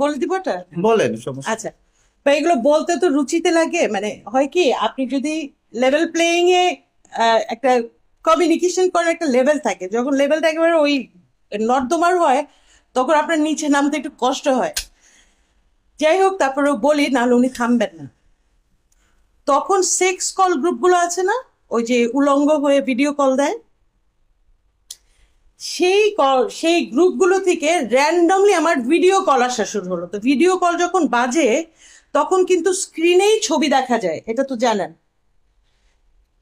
বলে দিব এটা বলেন সমস্যা আচ্ছা। তো এগুলো বলতে তো রুচিতে লাগে। মানে হয় কি আপনি যদি লেভেল প্লেয়িং এ একটা কমিউনিকেশন করার একটা লেভেল থাকে যখন লেভেলটা একেবারে ওই নর্দমার হয় তখন আপনার নিচে নামতে একটু কষ্ট হয়। যাই হোক তারপরেও বলি নাহলে উনি থামবেন না। তখন সেক্স কল গ্রুপগুলো আছে না? ওই যে উলঙ্গ হয়ে ভিডিও কল দেয়। সেই কল সেই গ্রুপগুলো থেকে র্যান্ডমলি আমার ভিডিও কল আসা শুরু হলো। তো ভিডিও কল যখন বাজে, তখন কিন্তু স্ক্রিনেই ছবি দেখা যায়, এটা তো জানেন।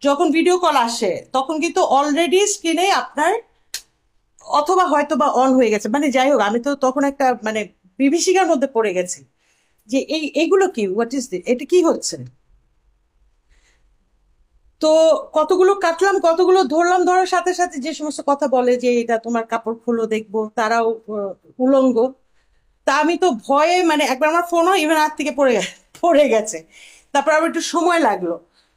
যখন ভিডিও কল আসে, তখন কিন্তু অলরেডি স্ক্রিনে আপনার অথবা হয়তো বা অন হয়ে গেছে। মানে যাই হোক, আমি তো তখন একটা মানে বিভীষিকার মধ্যে পড়ে গেছি। যে এই, এগুলো কি? হোয়াট ইজ দিস এটা কি হচ্ছে? তো কতগুলো কাটলাম, কতগুলো ধরলাম, ধরার সাথে সাথে যে সমস্ত কথা বলে যে এটা তোমার কাপড় খুলো দেখব, তারাও উলঙ্গ। তা আমি তো ভয়ে মানে একবার আমার ফোনও ইভেন হাত থেকে পড়ে পড়ে গেছে। তারপর আবার একটু সময় লাগল।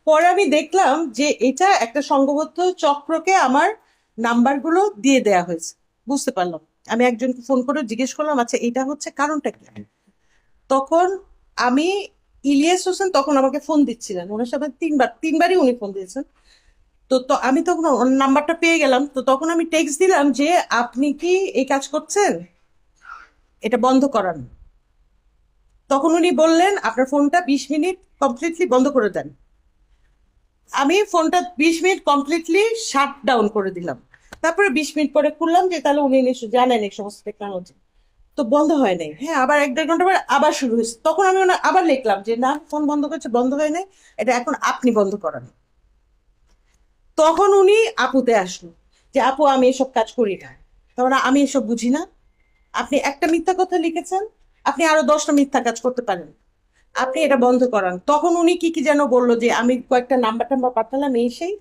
পরে আমি দেখলাম যে এটা একটা সংঘবদ্ধ চক্রকে আমার নাম্বারগুলো দিয়ে দেয়া হয়েছে। বুঝতে পারলাম। আমি একজনকে ফোন করে জিজ্ঞেস করলাম আচ্ছা এটা হচ্ছে কারণটা কি? তখন আমি ইলিয়াস হোসেন তখন আমাকে ফোন দিচ্ছিলেন। ওনার সাথে তিনবার, তিনবারই উনি ফোন দিয়েছেন। তো তো আমি তখন নাম্বারটা পেয়ে গেলাম। তো তখন আমি টেক্সট দিলাম যে, আপনি কি এই কাজ করছেন? এটা বন্ধ করান। তখন উনি বললেন, আপনার ফোনটা বিশ মিনিট কমপ্লিটলি বন্ধ করে দেন। আমি ফোনটা বিশ মিনিট কমপ্লিটলি শাট ডাউন করে দিলাম। তারপরে বিশ মিনিট পরে খুললাম যে, তাহলে উনি জানেন এই সমস্ত টেকনোলজি তো বন্ধ হয় নাই। হ্যাঁ আবার এক দেড় ঘণ্টা পরে আবার শুরু হয়েছে। তখন আমি ওনার আবার লিখলাম যে, না, ফোন বন্ধ করেছে, বন্ধ হয় নাই। এটা এখন আপনি বন্ধ করান তখন উনি আপুতে আসলো যে, আপু, আমি এসব কাজ করি না। তখন আমি এসব বুঝি না। আপনি একটা মিথ্যা কথা লিখেছেন, আপনি আরও দশটা মিথ্যা কাজ করতে পারেন। আপনি এটা বন্ধ করান। তখন উনি কি কি যেন বলল যে, আমি কয়েকটা নাম্বার টাম্বার পাঠালাম এই সেই।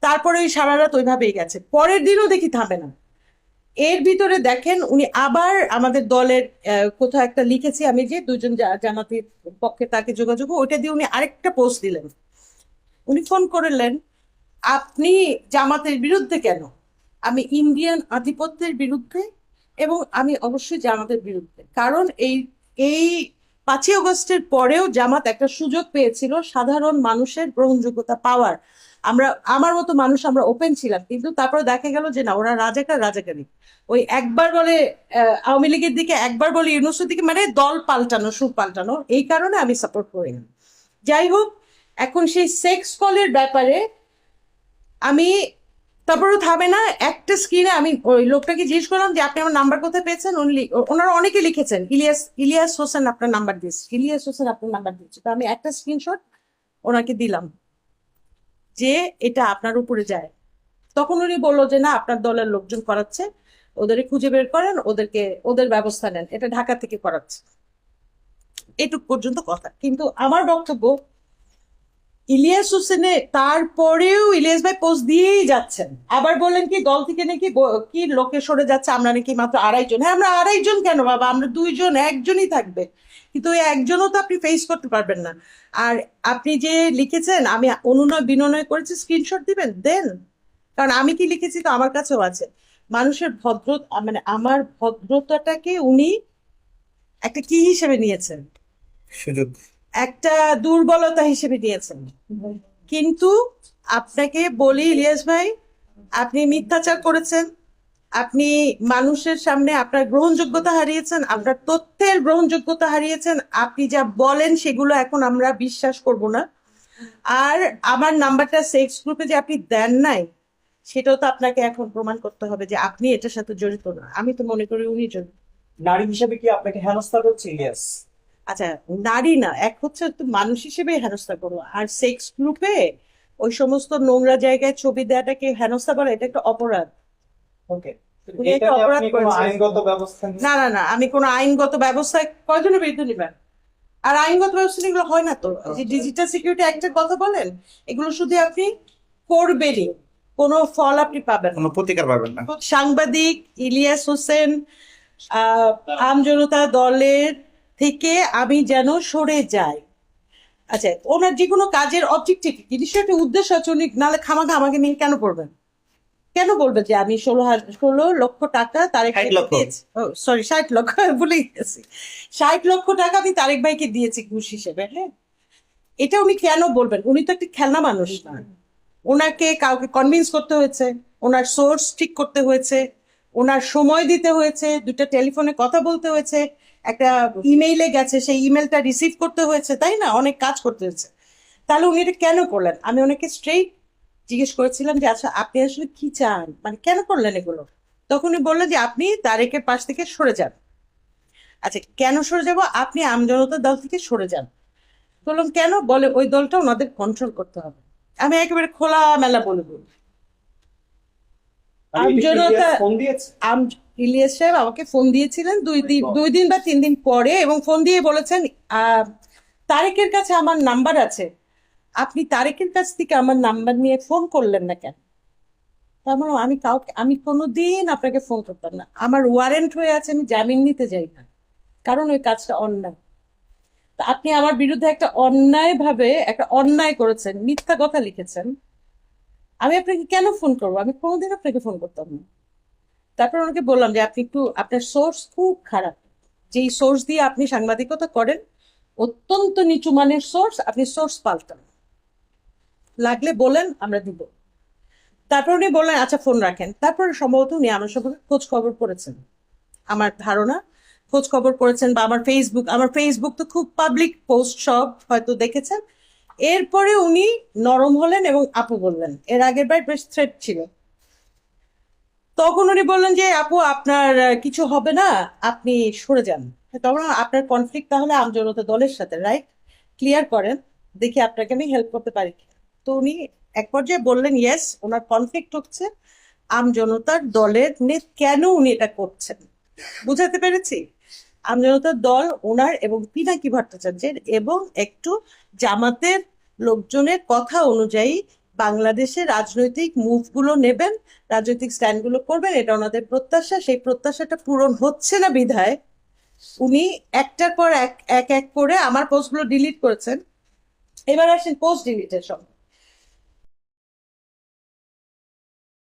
তারপরে ওই সারা রাত ওইভাবেই গেছে। পরের দিনও দেখি থামে না। এর ভিতরে দেখেন, উনি আবার আমাদের দলের কোথাও একটা লিখেছি, আমি যে দুজন জামাতির পক্ষে তাকে যোগাযোগ ওইটা দিয়ে উনি আরেকটা পোস্ট দিলেন। উনি ফোন করলেন, আপনি জামাতের বিরুদ্ধে কেন? আমি ইন্ডিয়ান আধিপত্যের বিরুদ্ধে এবং আমি অবশ্যই জামাতের বিরুদ্ধে। কারণ এই এই পাঁচই অগস্টের পরেও জামাত একটা সুযোগ পেয়েছিল সাধারণ মানুষের গ্রহণযোগ্যতা পাওয়ার। আমরা, আমার মতো মানুষ আমরা ওপেন ছিলাম, কিন্তু তারপরে দেখা গেল যে না, ওরা রাজাকার, রাজাকারী। ওই একবার বলে আওয়ামী লীগের দিকে একবার বলে, ইউনুসের দিকে মানে দল পাল্টানো, সুর পাল্টানো, এই কারণে আমি সাপোর্ট করি না। যাই হোক, এখন সেই সেক্স কলের ব্যাপারে আমি, তারপরেও থামে না, একটা স্ক্রিনে আমি ওই লোকটাকে জিজ্ঞেস করলাম যে, আপনি আমার নাম্বার কোথায় পেয়েছেন? ওনারা অনেকে লিখেছেন, ইলিয়াস ইলিয়াস হোসেন আপনার নাম্বার দিয়েছে, ইলিয়াস হোসেন আপনার নাম্বার দিয়েছে। তো আমি একটা স্ক্রিনশট ওনাকে দিলাম। যে এটা আপনার উপরে যায়। তখন উনি বলল যে, না, আপনার দলের লোকজন করাচ্ছে। ওদের খুঁজে বের করেন, ওদেরকে, ওদের ব্যবস্থা নেন। এটা ঢাকা থেকে করাচ্ছে। এটুক পর্যন্ত কথা। কিন্তু আমার বক্তব্য ইলিয়াস হোসেনে তারপরেও ইলিয়াস ভাই পোস্ট দিয়েই যাচ্ছেন। আবার বললেন কি, দল থেকে নাকি কি লোকে সরে যাচ্ছে? আমরা নাকি মাত্র আড়াইজন হ্যাঁ আমরা আড়াইজন কেন বাবা? আমরা দুইজন, একজনই থাকবে। কিন্তু ওই একজনও তো আপনি ফেস করতে পারবেন না। আর আপনি যে লিখেছেন, আমি অনুনয় বিনয় করেছি স্ক্রিনশট দিবেন? দেন। কারণ আমি কি লিখেছি তো আমার কাছেও আছে। মানুষের ভদ্র মানে আমার ভদ্রতাটাকে উনি একটা কি হিসেবে নিয়েছেন? সুযোগ। একটা দুর্বলতা হিসেবে নিয়েছেন। কিন্তু আপনাকে বলি, ইলিয়াস ভাই, আপনি মিথ্যাচার করেছেন, আপনি মানুষের সামনে আপনার গ্রহণযোগ্যতা হারিয়েছেন, আপনার তথ্যের গ্রহণযোগ্যতা হারিয়েছেন, আপনি যা বলেন সেগুলো এখন আমরা বিশ্বাস করব না। আর আমার নাম্বারটা সেক্স গ্রুপে যে আপনি দেন নাই, সেটাও তো আপনাকে এখন প্রমাণ করতে হবে যে আপনি এটার সাথে জড়িত না। আমি তো মনে করি উনি জড়িত। নারী হিসেবে কি আপনাকে হেনস্থা করছে, ইলিয়াস? আচ্ছা নারী না এক হচ্ছে তো মানুষ হিসেবে হেনস্থা করো আর সেক্স গ্রুপে ওই সমস্ত নোংরা জায়গায় ছবি দেওয়াটাকে হেনস্থা বলা এটা একটা অপরাধ। ওকে একটা ব্যবস্থা? না না না আমি কোনো আইনগত ব্যবস্থায় কয়জনের বিরুদ্ধে নিবেন আর আইনগত ব্যবস্থা এগুলো হয় না তো? যে ডিজিটাল সিকিউরিটি অ্যাক্টের কথা বলেন এগুলো শুধু আপনি করবেনই কোনো ফল আপনি পাবেন কোনো প্রতিকার পাবেন না। সাংবাদিক ইলিয়াস হোসেন আহ, আমজনতা দলের থেকে আমি যেন সরে যাই। আচ্ছা ওনার যে কোনো কাজের অবজেক্টিভ নিশ্চয়ই একটা উদ্দেশ্য উনি নাহলে খামাখা আমাকে নিয়ে কেন পড়বেন কেন বলবে যে আমি ষোলো ষোলো লক্ষ টাকা তারেক সরি ষাট লক্ষ ভুলে গেছি। ষাট লক্ষ টাকা আমি তারেক ভাইকে দিয়েছি ঘুষ হিসেবে হ্যাঁ? এটা উনি কেন বলবেন? উনি তো একটা খেলনা মানুষ না। ওনাকে কাউকে কনভিন্স করতে হয়েছে ওনার সোর্স ঠিক করতে হয়েছে ওনার সময় দিতে হয়েছে দুটো টেলিফোনে কথা বলতে হয়েছে একটা ইমেইলে গেছে, সেই ইমেলটা রিসিভ করতে হয়েছে, তাই না? অনেক কাজ করতে হয়েছে। তাহলে উনি এটা কেন করলেন? আমি ওনাকে স্ট্রেইট জিজ্ঞেস করেছিলাম যে আচ্ছা আপনি আসলে কি চান? মানে কেন করলেন এগুলো? তখন উনি বললেন যে, আপনি তারেকের পাশ থেকে সরে যান। আচ্ছা কেন সরে যাব? আপনি আমজনতার দল থেকে সরে যান। বললাম, কেন? বলে, ওই দলটা ওনাদের কন্ট্রোল করতে হবে। আমি একেবারে খোলা মেলা বলে বলি মানে এটা কি আমজনতা- ইলিয়াস সাহেব আমাকে ফোন দিয়েছিলেন দুই দিন দুই দিন বা তিন দিন পরে এবং ফোন দিয়ে বলেছেন তারেকের কাছে আমার নাম্বার আছে। আপনি তারেকের কাছ থেকে আমার নাম্বার নিয়ে ফোন করলেন না কেন? তার মানে আমি কাউকে আমি কোনোদিন আপনাকে ফোন করতাম না। আমার ওয়ারেন্ট হয়ে আছে আমি জামিন নিতে যাই না। কারণ ওই কাজটা অন্যায়। তা আপনি আমার বিরুদ্ধে একটা অন্যায় ভাবে একটা অন্যায় করেছেন মিথ্যা কথা লিখেছেন। আমি আপনাকে কেন ফোন করব? আমি কোনোদিন আপনাকে ফোন করতাম না। তারপর ওনাকে বললাম যে, আপনি একটু, আপনার সোর্স খুব খারাপ। যেই সোর্স দিয়ে আপনি সাংবাদিকতা করেন, অত্যন্ত নিচু মানের সোর্স আপনি সোর্স পাল্টান। লাগলে বলেন, আমরা দিব। তারপর উনি বললেন আচ্ছা ফোন রাখেন। তারপরে সম্ভবত উনি আমার সম্পর্কে খোঁজ খবর করেছেন আমার ধারণা, খোঁজ খবর করেছেন বা আমার ফেসবুক আমার ফেসবুক তো খুব পাবলিক পোস্ট সব হয়তো দেখেছেন। এরপরে উনি নরম হলেন এবং আপু বললেন। এর আগের বার বেশ থ্রেট ছিল। তখন উনি বললেন যে, আপু, আপনার কিছু হবে না, আপনি সরে যান। তখন আপনার কনফ্লিক্ট তাহলে আমজনতা দলের সাথে রাইট ক্লিয়ার করেন, দেখি আপনাকে আমি হেল্প করতে পারি তো উনি এক পর্যায়ে বললেন ইয়েস ওনার কনফ্লিক্ট হচ্ছে, আমজনতার দলের কেন উনি এটা করছেন? বুঝাতে পেরেছি? আমজনতার দল ওনার এবং পিনাকি ভট্টাচার্যের এবং একটু জামাতের লোকজনের কথা অনুযায়ী বাংলাদেশে রাজনৈতিক মুভগুলো নেবেন, রাজনৈতিক স্ট্যান্ডগুলো করবেন, এটা ওনাদের প্রত্যাশা, সেই প্রত্যাশাটা পূরণ হচ্ছে না বিধায়। উনি একটার পর এক এক এক করে আমার পোস্টগুলো ডিলিট করেছেন। এবার আসেন পোস্ট ডিলিটের সময়